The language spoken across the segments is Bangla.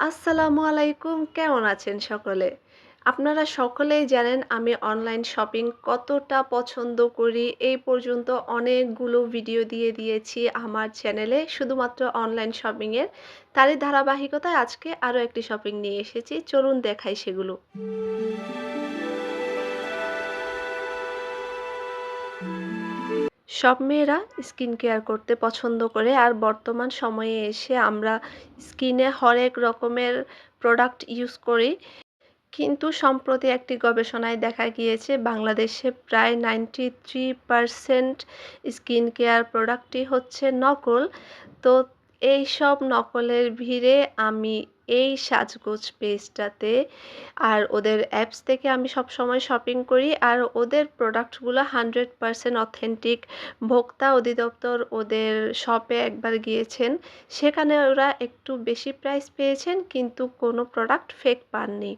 আসসালামু আলাইকুম, কেমন আছেন সকলে? আপনারা সকলেই জানেন আমি অনলাইন শপিং কতটা পছন্দ করি। এই পর্যন্ত অনেকগুলো ভিডিও দিয়ে দিয়েছি আমার চ্যানেলে শুধুমাত্র অনলাইন শপিংয়ের। তারই ধারাবাহিকতায় আজকে আরও একটি শপিং নিয়ে এসেছি। চলুন দেখাই সেগুলো। সব মেয়েরা স্কিন কেয়ার করতে পছন্দ করে আর বর্তমান সময়ে এসে আমরা স্কিনে হরেক রকমের প্রোডাক্ট ইউজ করি। কিন্তু সম্প্রতি একটি গবেষণায় দেখা গিয়েছে, বাংলাদেশে প্রায় ninety three percent skin care প্রোডাক্টই হচ্ছে নকল। তো এই সব নকলের ভিড়ে আমি এই সাজগোজ পেজটাতে আর ওদের অ্যাপস থেকে আমি সব সময় শপিং করি আর ওদের প্রোডাক্টগুলো হান্ড্রেড পারসেন্ট অথেন্টিক ভোক্তা অধিদপ্তর ওদের শপে একবার গিয়েছেন, সেখানে ওরা একটু বেশি প্রাইস পেয়েছেন, কিন্তু কোনো প্রোডাক্ট ফেক পাননি।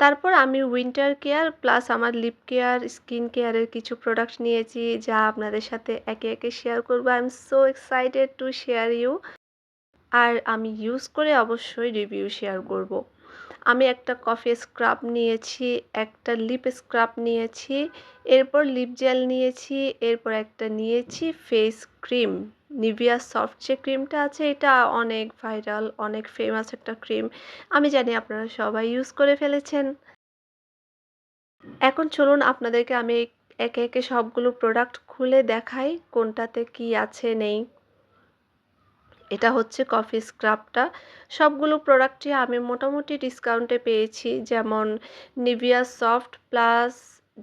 তারপর আমি উইন্টার কেয়ার প্লাস আমার লিপ কেয়ার স্কিন কেয়ারের কিছু প্রোডাক্ট নিয়েছি যা আপনাদের সাথে একে একে শেয়ার করব I am so excited to share you আর আমি ইউজ করে অবশ্যই রিভিউ শেয়ার করব। আমি একটা কফি স্ক্রাব নিয়েছি, একটা লিপ স্ক্রাব নিয়েছি, এরপর লিপ জেল নিয়েছি, এরপর একটা নিয়েছি ফেস ক্রিম নিভিয়া সফট যে ক্রিমটা আছে, এটা অনেক ভাইরাল অনেক ফেমাস একটা ক্রিম আমি জানি আপনারা সবাই ইউজ করে ফেলেছেন। এখন চলুন আপনাদেরকে আমি একে একে সবগুলো প্রোডাক্ট খুলে দেখাই, কোনটাতে কি আছে, নেই। এটা হচ্ছে কফি স্ক্রাবটা সবগুলো প্রোডাক্টই আমি মোটামুটি ডিসকাউন্টে পেয়েছি। যেমন নিভিয়া সফট প্লাস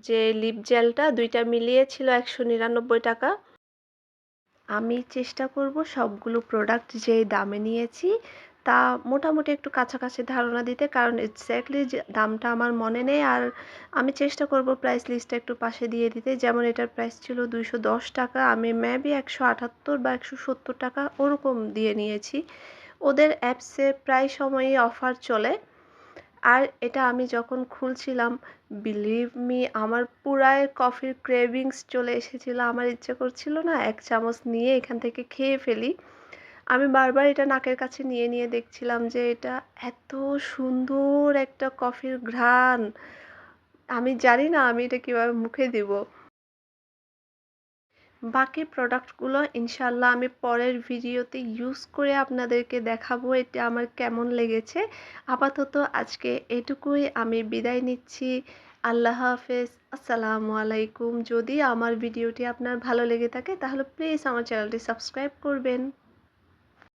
যে লিপ জেলটা দুইটা মিলিয়ে ছিল একশো নিরানব্বই টাকা। আমি চেষ্টা করব সবগুলো প্রোডাক্ট যেই দামে নিয়েছি, তা মোটামুটি একটু কাছাকাছি ধারণা দিতে। কারণ এক্স্যাক্টলি যে দামটা আমার মনে নেই। আর আমি চেষ্টা করব প্রাইস লিস্টটা একটু পাশে দিয়ে দিতে। যেমন এটার প্রাইস ছিল দুইশো দশ টাকা। আমি ম্যাবি একশো আটাত্তর বা একশো সত্তর টাকা ওরকম দিয়ে নিয়েছি। ওদের অ্যাপসে প্রায় সময়ই অফার চলে। আর এটা আমি যখন খুলছিলাম বিলিভ মি আমার পুরাই কফির ক্রেভিংস চলে এসেছিল। আমার ইচ্ছে করছিল না এক চামচ নিয়ে এখান থেকে খেয়ে ফেলি। আমি বারবার এটা নাকের কাছে নিয়ে নিয়ে দেখছিলাম যে এটা এত সুন্দর একটা কফির ঘ্রাণ। আমি জানি না আমি এটা কীভাবে মুখে দিব। বাকি প্রোডাক্টগুলো ইনশাল্লাহ আমি পরের ভিডিওতে ইউজ করে আপনাদেরকে দেখাবো এটা আমার কেমন লেগেছে। আপাতত আজকে এটুকুই আমি বিদায় নিচ্ছি। আল্লাহ হাফেজ। আসসালামু আলাইকুম। যদি আমার ভিডিওটি আপনার ভালো লেগে থাকে তাহলে প্লিজ আমার চ্যানেলটি সাবস্ক্রাইব করবেন।